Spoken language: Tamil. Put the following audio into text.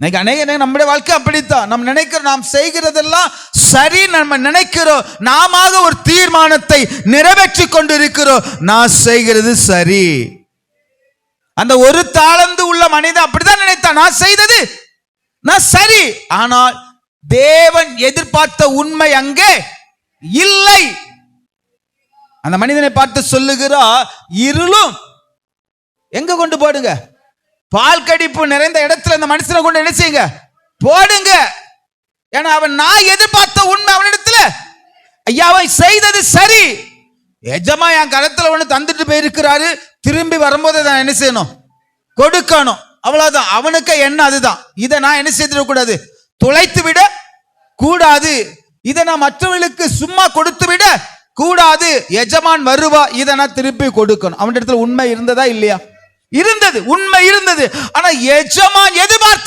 இன்னைக்கு அநேக நேரம் நம்முடைய வாழ்க்கை அப்படித்தான். நம்ம நினைக்கிறோம் நாம் செய்கிறதெல்லாம் சரி நம்ம நினைக்கிறோம். நாம ஒரு தீர்மானத்தை நிறைவேற்றி கொண்டு இருக்கிறோம் நான் செய்கிறது சரி. அந்த ஒரு தாளந்து உள்ள மனிதன் அப்படிதான் நினைத்தான். நான் செய்தது நான் சரி. ஆனால் தேவன் எதிர்பார்த்த உண்மை அங்கே இல்லை. அந்த மனிதனை பார்த்து சொல்லுகிறா இருளும் எங்க கொண்டு போடுங்க? பால் கடிப்பு நிறைந்த இடத்துல அந்த மனுஷனை கொண்டு என்ன செய்யுங்க? போடுங்க. ஏன்னா அவன் நான் எதிர்பார்த்த உண்மை அவனிடத்துல ஐயா அவன் செய்தது சரி. எஜமா என் கரத்துல ஒண்ணு தந்துட்டு போயிருக்கிறாரு. திரும்பி வரும்போது நான் என்ன செய்யணும்? கொடுக்கணும். அவ்வளவுதான். அவனுக்கு என்ன அதுதான். இதை நான் என்ன செய்திடக் கூடாது? துளைத்து விட கூடாது. இதை நான் மற்றவர்களுக்கு சும்மா கொடுத்து விட கூடாது. எஜமான் வருவா. இதை நான் திருப்பி கொடுக்கணும். அவன் இடத்துல உண்மை இருந்ததா இல்லையா? இருந்தது உண்மை இருந்தது. ஆனா எஜமான் எதிர்பார்த்த